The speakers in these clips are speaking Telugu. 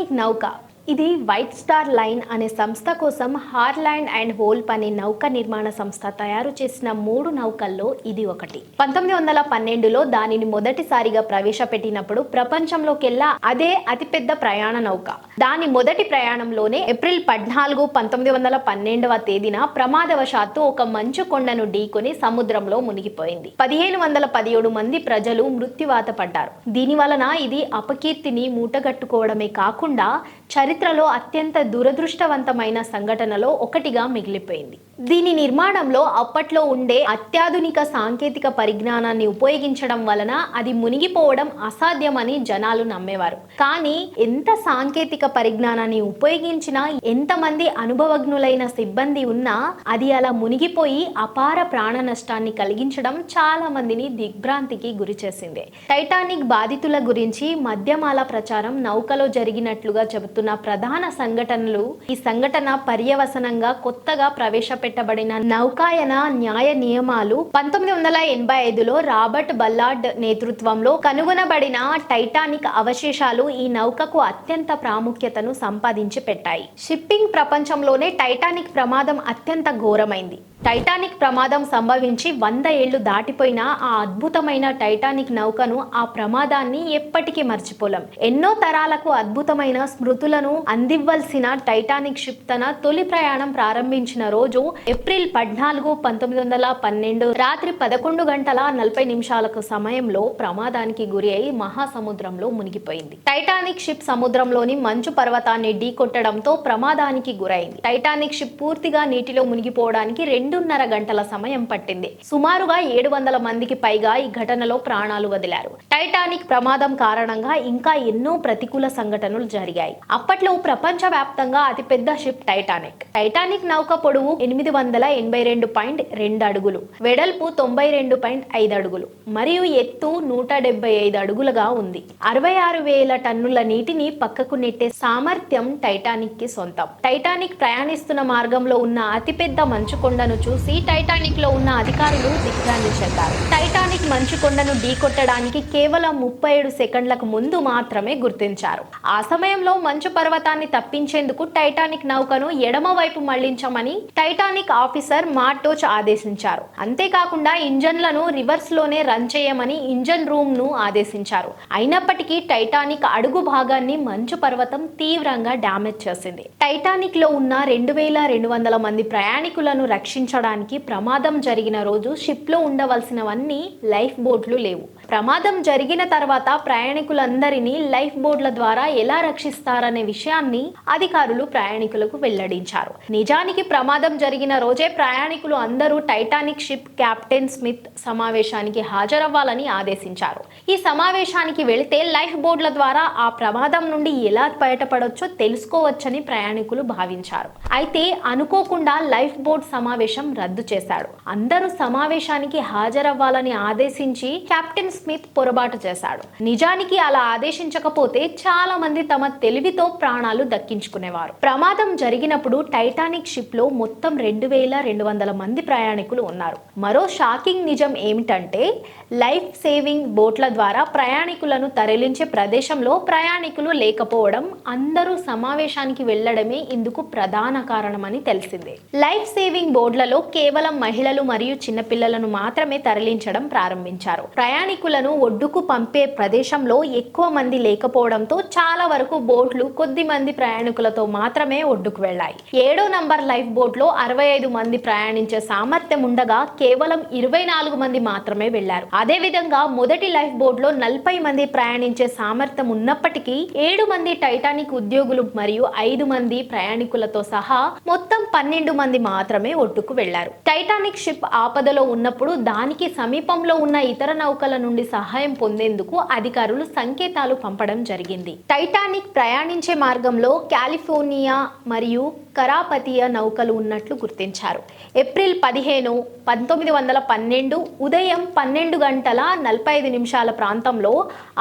టైటానిక్ నౌక ఇది వైట్ స్టార్ లైన్ అనే సంస్థ కోసం హార్లాండ్ అండ్ హోల్ప్ అనే నౌక నిర్మాణ సంస్థ తయారు చేసిన మూడు నౌకల్లో ఇది ఒకటి. పంతొమ్మిది వందల పన్నెండులో దానిని మొదటిసారిగా ప్రవేశపెట్టినప్పుడు ప్రపంచంలోకెల్లా అదే అతిపెద్ద ప్రయాణ నౌక. దాని మొదటి ప్రయాణంలోనే ఏప్రిల్ పద్నాలుగు పంతొమ్మిది వందల పన్నెండవ తేదీన ప్రమాదవశాత్తు ఒక మంచు కొండను ఢీకొని సముద్రంలో మునిగిపోయింది. పదిహేను వందల పదిహేడు మంది ప్రజలు మృత్యువాత పడ్డారు. దీని వలన ఇది అపకీర్తిని మూటగట్టుకోవడమే కాకుండా చరిత్రలో అత్యంత దురదృష్టవంతమైన సంఘటనలో ఒకటిగా మిగిలిపోయింది. దీని నిర్మాణంలో అప్పట్లో ఉండే అత్యాధునిక సాంకేతిక పరిజ్ఞానాన్ని ఉపయోగించడం వలన అది మునిగిపోవడం అసాధ్యమని జనాలు నమ్మేవారు. కానీ ఎంత సాంకేతిక పరిజ్ఞానాన్ని ఉపయోగించినా ఎంతమంది అనుభవజ్ఞులైన సిబ్బంది ఉన్నా అది అలా మునిగిపోయి అపార ప్రాణ నష్టాన్ని కలిగించడం చాలా మందిని దిగ్భ్రాంతికి గురి చేసింది. టైటానిక్ బాధితుల గురించి మధ్యమాల ప్రచారం నౌకలో జరిగినట్లుగా చెబుతున్న ప్రధాన సంఘటనలు. ఈ సంఘటన పర్యవసనంగా కొత్తగా ప్రవేశపెట్టబడిన నౌకాయన న్యాయ నియమాలు పంతొమ్మిది వందల ఎనభై ఐదులో రాబర్ట్ బల్లార్డ్ నేతృత్వంలో కనుగొనబడిన టైటానిక్ అవశేషాలు ఈ నౌకకు అత్యంత ప్రాముఖ్యతను సంపాదించి పెట్టాయి షిప్పింగ్ ప్రపంచంలోనే టైటానిక్ ప్రమాదం అత్యంత ఘోరమైంది. టైటానిక్ ప్రమాదం సంభవించి వంద ఏళ్ళు దాటిపోయిన ఆ అద్భుతమైన టైటానిక్ నౌకను ఆ ప్రమాదాన్ని ఎప్పటికీ మర్చిపోలేం. ఎన్నో తరాలకు అద్భుతమైన స్మృతులను అందివ్వాల్సిన టైటానిక్ షిప్ తన తొలి ప్రయాణం ప్రారంభించిన రోజు ఏప్రిల్ పద్నాలుగు పంతొమ్మిది వందల పన్నెండు రాత్రి పదకొండు గంటల నలభై నిమిషాలకు సమయంలో ప్రమాదానికి గురి అయి మహాసముద్రంలో మునిగిపోయింది. టైటానిక్ షిప్ సముద్రంలోని మంచు పర్వతాన్ని ఢీకొట్టడంతో ప్రమాదానికి గురైంది. టైటానిక్ షిప్ పూర్తిగా నీటిలో మునిగిపోవడానికి రెండు రెండున్నర గంటల సమయం పట్టింది. సుమారుగా ఏడు వందల మందికి పైగా ఈ ఘటనలో ప్రాణాలు వదిలారు. టైటానిక్ ప్రమాదం కారణంగా ఇంకా ఎన్నో ప్రతికూల సంఘటనలు జరిగాయి. అప్పట్లో ప్రపంచ వ్యాప్తంగా అతిపెద్ద షిప్ టైటానిక్. టైటానిక్ నౌక పొడవు ఎనిమిది వందల ఎనభై రెండు పాయింట్ రెండు అడుగులు వెడల్పు తొంభై రెండు పాయింట్ ఐదు అడుగులు మరియు ఎత్తు నూట డెబ్బై ఐదు అడుగులుగా ఉంది. అరవై ఆరు వేల టన్నుల నీటిని పక్కకు నెట్టే సామర్థ్యం టైటానిక్కి సొంతం. టైటానిక్ ప్రయాణిస్తున్న మార్గంలో ఉన్న అతిపెద్ద మంచు కొండను చూసి టైటానిక్లో ఉన్న అధికారులు దిగ్భ్రాంతి చెందారు. టైటానిక్ మంచు కొండను ఢీకొట్టడానికి కేవలం ముప్పై ఏడు సెకండ్లకు ముందు మాత్రమే గుర్తించారు. ఆ సమయంలో మంచు పర్వతాన్ని తప్పించేందుకు టైటానిక్ నౌకను ఎడమ వైపు మళ్ళించమని టైటానిక్ ఆఫీసర్ మార్టోచ్ ఆదేశించారు. అంతేకాకుండా ఇంజన్లను రివర్స్లోనే రన్ చేయమని ఇంజన్ రూమ్ను ఆదేశించారు. అయినప్పటికీ టైటానిక్ అడుగు భాగాన్ని మంచు పర్వతం తీవ్రంగా డ్యామేజ్ చేసింది. టైటానిక్లో ఉన్న రెండు వేల రెండు వందల మంది ప్రయాణికులను రక్షించడానికి ప్రమాదం జరిగిన రోజు షిప్లో ఉండవలసినవన్నీ లైఫ్ బోట్లు లేవు. ప్రమాదం జరిగిన తర్వాత ప్రయాణికులందరినీ లైఫ్ బోట్ల ద్వారా ఎలా రక్షిస్తారనే విషయాన్ని అధికారులు ప్రయాణికులకు వెల్లడించారు. నిజానికి ప్రమాదం జరిగిన రోజే ప్రయాణికులు అందరూ టైటానిక్ షిప్ కెప్టెన్ స్మిత్ సమావేశానికి హాజరవ్వాలని ఆదేశించారు. ఈ సమావేశానికి వెళితే లైఫ్ బోట్ల ద్వారా ఆ ప్రమాదం నుండి ఎలా బయటపడొచ్చో తెలుసుకోవచ్చని ప్రయాణికులు భావించారు. అయితే అనుకోకుండా లైఫ్ బోట్ సమావేశం రద్దు చేశాడు. అందరూ సమావేశానికి హాజరవ్వాలని ఆదేశించి కెప్టెన్ స్మిత్ పొరపాటు చేశాడు. నిజానికి అలా ఆదేశించకపోతే చాలా మంది తమ తెలివితో ప్రాణాలు దక్కించుకునేవారు. ప్రమాదం జరిగినప్పుడు టైటానిక్ షిప్లో మొత్తం రెండు వేల రెండు వందల మంది ప్రయాణికులు ఉన్నారు. మరో షాకింగ్ నిజం ఏమిటంటే లైఫ్ సేవింగ్ బోట్ల ద్వారా ప్రయాణికులను తరలించే ప్రదేశంలో ప్రయాణికులు లేకపోవడం అందరూ సమావేశానికి వెళ్ళడమే ఇందుకు ప్రధాన కారణమని తెలిసిందే. లైఫ్ సేవింగ్ బోర్డులలో కేవలం మహిళలు మరియు చిన్నపిల్లలను మాత్రమే తరలించడం ప్రారంభించారు. ప్రయాణికులను ఒడ్డుకు పంపే ప్రదేశంలో ఎక్కువ మంది లేకపోవడంతో చాలా వరకు బోట్లు కొద్ది మంది ప్రయాణికులతో మాత్రమే ఒడ్డుకు వెళ్ళాయి. ఏడో నంబర్ లైఫ్ బోట్లో అరవై ఐదు మంది ప్రయాణించే సామర్థ్యం ఉండగా కేవలం ఇరవై నాలుగు మంది మాత్రమే వెళ్ళారు అదే విధంగా మొదటి లైఫ్ బోట్లో నలభై మంది ప్రయాణించే సామర్థ్యం ఉన్నప్పటికీ ఏడు మంది టైటానిక్ ఉద్యోగులు మరియు ఐదు మంది ప్రయాణికులతో సహా మొత్తం పన్నెండు మంది మాత్రమే ఒడ్డుకు వెళ్ళారు. టైటానిక్ షిప్ ఆపదలో ఉన్నప్పుడు దానికి సమీపంలో ఉన్న ఇతర నౌకల నుండి సహాయం పొందేందుకు అధికారులు సంకేతాలు పంపడం జరిగింది. టైటానిక్ ప్రయాణించే మార్గంలో కాలిఫోర్నియా మరియు కరాపతీయ నౌకలు ఉన్నట్లు గుర్తించారు. ఏప్రిల్ పదిహేను పంతొమ్మిది వందల పన్నెండు ఉదయం పన్నెండు గంటల నలభై ఐదు నిమిషాల ప్రాంతంలో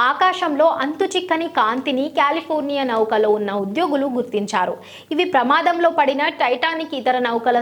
ఆకాశంలో అంతుచిక్కని కాంతిని కాలిఫోర్నియా నౌకలో ఉన్న ఉద్యోగులు గుర్తించారు. ఇవి ప్రమాదంలో పడిన టైటానిక్ ఇతర నౌకల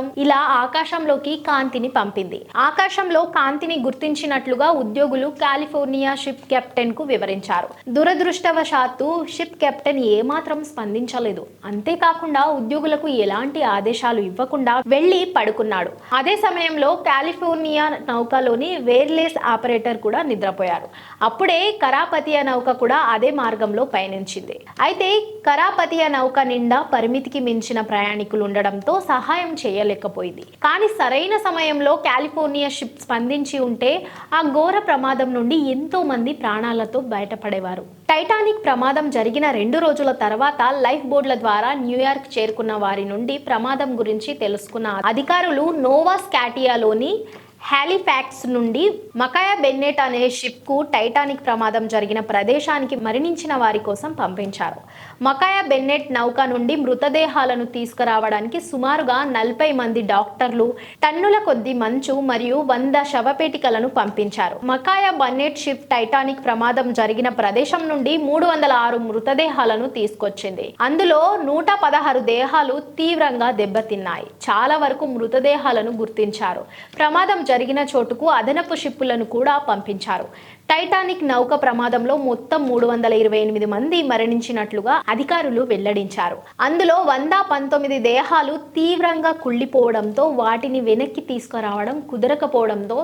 సహాయార్థం ఇలా ఆకాశంలోకి కాంతిని పంపింది. ఆకాశంలో కాంతిని గుర్తించినట్లుగా ఉద్యోగులు కాలిఫోర్నియా షిప్ కెప్టెన్కు వివరించారు. దురదృష్టవశాత్తు షిప్ కెప్టెన్ ఏమాత్రం స్పందించలేదు. అంతేకాకుండా ఉద్యోగులకు ఎలాంటి ఆదేశాలు ఇవ్వకుండా వెళ్ళి పడుకున్నాడు. అదే సమయంలో కాలిఫోర్నియా నౌకలోని వేర్లెస్ ఆపరేటర్ కూడా నిద్రపోయారు. అప్పుడే కరాపతియా నౌక కూడా అదే మార్గంలో పయనించింది. అయితే కరాపతియ నౌక నిండా పరిమితికి మించిన ప్రయాణికులు ఉండడంతో సహాయం చేయలేకపోయింది. కానీ సరైన సమయంలో కాలిఫోర్నియా షిప్ స్పందించి ఉంటే ఆ ఘోర ప్రమాదం నుండి ఎంతో మంది ప్రాణాలతో బయటపడేవారు. టైటానిక్ ప్రమాదం జరిగిన రెండు రోజుల తర్వాత లైఫ్ బోర్డుల ద్వారా న్యూయార్క్ చేరుకున్న వారి నుండి ప్రమాదం గురించి తెలుసుకున్న అధికారులు నోవా స్కాటియాలోని హాలిఫాక్స్ నుండి మకాయా బెన్నెట్ అనే షిప్కు టైటానిక్ ప్రమాదం జరిగిన ప్రదేశానికి మరణించిన వారి కోసం పంపించారు. మకాయా బెన్నెట్ నౌక నుండి మృతదేహాలను తీసుకురావడానికి సుమారుగా నలభై మంది డాక్టర్లు టన్నుల కొద్ది మంచు మరియు వంద శవపేటికలను పంపించారు. మకాయా బెన్నెట్ షిప్ టైటానిక్ ప్రమాదం జరిగిన ప్రదేశం నుండి మూడు వందల ఆరు మృతదేహాలను తీసుకొచ్చింది. అందులో నూట పదహారు దేహాలు తీవ్రంగా దెబ్బతిన్నాయి. చాలా వరకు మృతదేహాలను గుర్తించారు. ప్రమాదం జరిగిన చోటుకు అదనపు షిప్పులను కూడా పంపించారు. టైటానిక్ నౌక ప్రమాదంలో మొత్తం మూడు వందల ఇరవై ఎనిమిది మంది మరణించినట్లుగా అధికారులు వెల్లడించారు. అందులో వంద పంతొమ్మిది దేహాలు తీవ్రంగా కుళ్ళిపోవడంతో వాటిని వెనక్కి తీసుకురావడం కుదరకపోవడంతో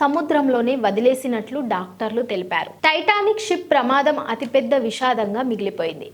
సముద్రంలోనే వదిలేసినట్లు డాక్టర్లు తెలిపారు. టైటానిక్ షిప్ ప్రమాదం అతిపెద్ద విషాదంగా మిగిలిపోయింది.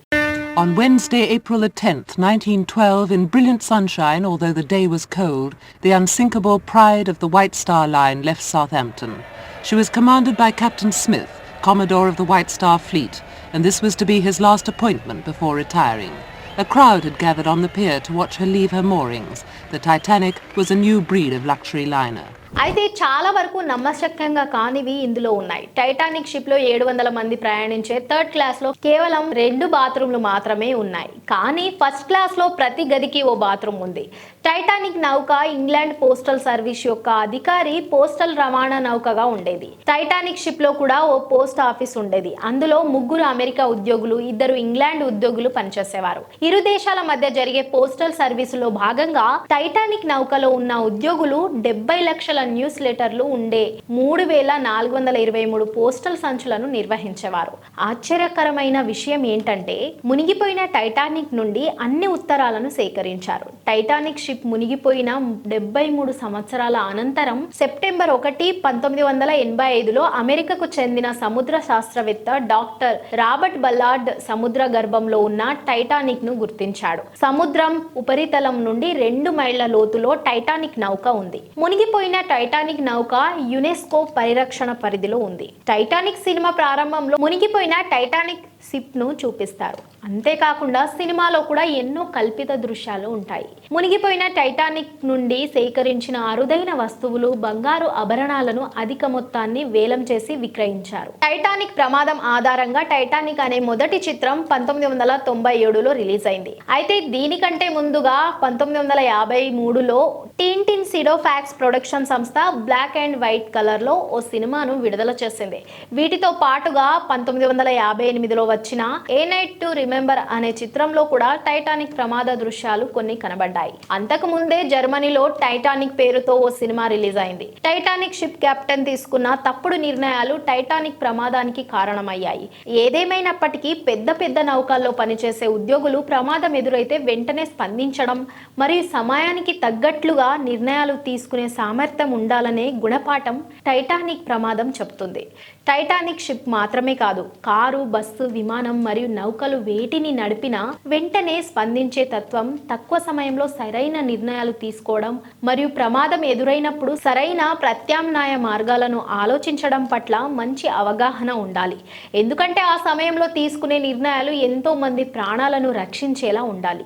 On Wednesday, April 10, 1912, in brilliant sunshine, although the day was cold, the unsinkable pride of the White Star Line left Southampton. She was commanded by Captain Smith, Commodore of the White Star Fleet, and this was to be his last appointment before retiring. A crowd had gathered on the pier to watch her leave her moorings. The Titanic was a new breed of luxury liner. అయితే చాలా వరకు నమ్మశక్యంగా కానివి ఇందులో ఉన్నాయి. టైటానిక్ షిప్లో ఏడు వందల మంది ప్రయాణించే థర్డ్ క్లాస్లో కేవలం రెండు బాత్రూమ్లు మాత్రమే ఉన్నాయి. కానీ ఫస్ట్ క్లాస్లో ప్రతి గదికి ఓ బాత్రూమ్ ఉంది. టైటానిక్ నౌక ఇంగ్లాండ్ పోస్టల్ సర్వీస్ యొక్క అధికారి పోస్టల్ రవాణా నౌకగా ఉండేది. టైటానిక్ షిప్లో కూడా ఓ పోస్ట్ ఆఫీస్ ఉండేది. అందులో ముగ్గురు అమెరికా ఉద్యోగులు ఇద్దరు ఇంగ్లాండ్ ఉద్యోగులు పనిచేసేవారు. ఇరు దేశాల మధ్య జరిగే పోస్టల్ సర్వీసులో భాగంగా టైటానిక్ నౌకలో ఉన్న ఉద్యోగులు డెబ్బై లక్షల న్యూస్ లెటర్లు ఉండే మూడు వేల నాలుగు వందల ఇరవై మూడు పోస్టల్ సంచులను నిర్వహించేవారు. ఆశ్చర్యకరమైన విషయం ఏంటంటే మునిగిపోయిన టైటానిక్ నుండి అన్ని ఉత్తరాలను సేకరించారు. టైటానిక్ షిప్ మునిగిపోయిన డెబ్బై మూడు సంవత్సరాల అనంతరం సెప్టెంబర్ ఒకటి పంతొమ్మిది వందల ఎనభై ఐదులో అమెరికాకు చెందిన సముద్ర శాస్త్రవేత్త డాక్టర్ రాబర్ట్ బల్లార్డ్ సముద్ర గర్భంలో ఉన్న టైటానిక్ను గుర్తించాడు. సముద్రం ఉపరితలం నుండి రెండు మైళ్ళ లోతులో టైటానిక్ నౌక ఉంది. మునిగిపోయిన టైటానిక్ నౌక యునెస్కో పరిరక్షణ పరిధిలో ఉంది. టైటానిక్ సినిమా ప్రారంభంలో మునిగిపోయిన టైటానిక్ సిప్ను చూపిస్తారు. అంతేకాకుండా సినిమాలో కూడా ఎన్నో కల్పిత దృశ్యాలు ఉంటాయి. మునిగిపోయిన టైటానిక్ నుండి సేకరించిన అరుదైన వస్తువులు బంగారు ఆభరణాలను అధిక మొత్తాన్ని వేలం చేసి విక్రయించారు. టైటానిక్ ప్రమాదం ఆధారంగా టైటానిక్ అనే మొదటి చిత్రం పంతొమ్మిది వందల తొంభై ఏడులో రిలీజ్ అయింది అయితే దీనికంటే ముందుగా పంతొమ్మిది వందల యాభై మూడులో టీన్టిన్ సిడోఫాక్స్ ప్రొడక్షన్ సంస్థ బ్లాక్ అండ్ వైట్ కలర్లో ఓ సినిమాను విడుదల చేసింది. వీటితో పాటుగా పంతొమ్మిది వందల యాభై ఎనిమిదిలో వచ్చిన ఏ నైట్ టు రిమెంబర్ అనే చిత్రంలో కూడా టైటానిక్ ప్రమాద దృశ్యాలు కొన్ని కనబడ్డాయి. అంతకు ముందే జర్మనీలో టైటానిక్ పేరుతో ఓ సినిమా రిలీజ్ అయింది. టైటానిక్ షిప్ కెప్టెన్ తీసుకున్న తప్పుడు నిర్ణయాలు టైటానిక్ ప్రమాదానికి కారణమయ్యాయి. ఏదేమైనప్పటికీ పెద్ద పెద్ద నౌకల్లో పనిచేసే ఉద్యోగులు ప్రమాదం ఎదురైతే వెంటనే స్పందించడం మరియు సమయానికి తగ్గట్లుగా నిర్ణయాలు తీసుకునే సామర్థ్యం ఉండాలనే గుణపాఠం టైటానిక్ ప్రమాదం చెప్తుంది టైటానిక్ షిప్ మాత్రమే కాదు కారు బస్సు విమానం మరియు నౌకలు వేటిని నడిపినా వెంటనే స్పందించే తత్వం తక్కువ సమయంలో సరైన నిర్ణయాలు తీసుకోవడం మరియు ప్రమాదం ఎదురైనప్పుడు సరైన ప్రత్యామ్నాయ మార్గాలను ఆలోచించడం పట్ల మంచి అవగాహన ఉండాలి. ఎందుకంటే ఆ సమయంలో తీసుకునే నిర్ణయాలు ఎంతో మంది ప్రాణాలను రక్షించేలా ఉండాలి.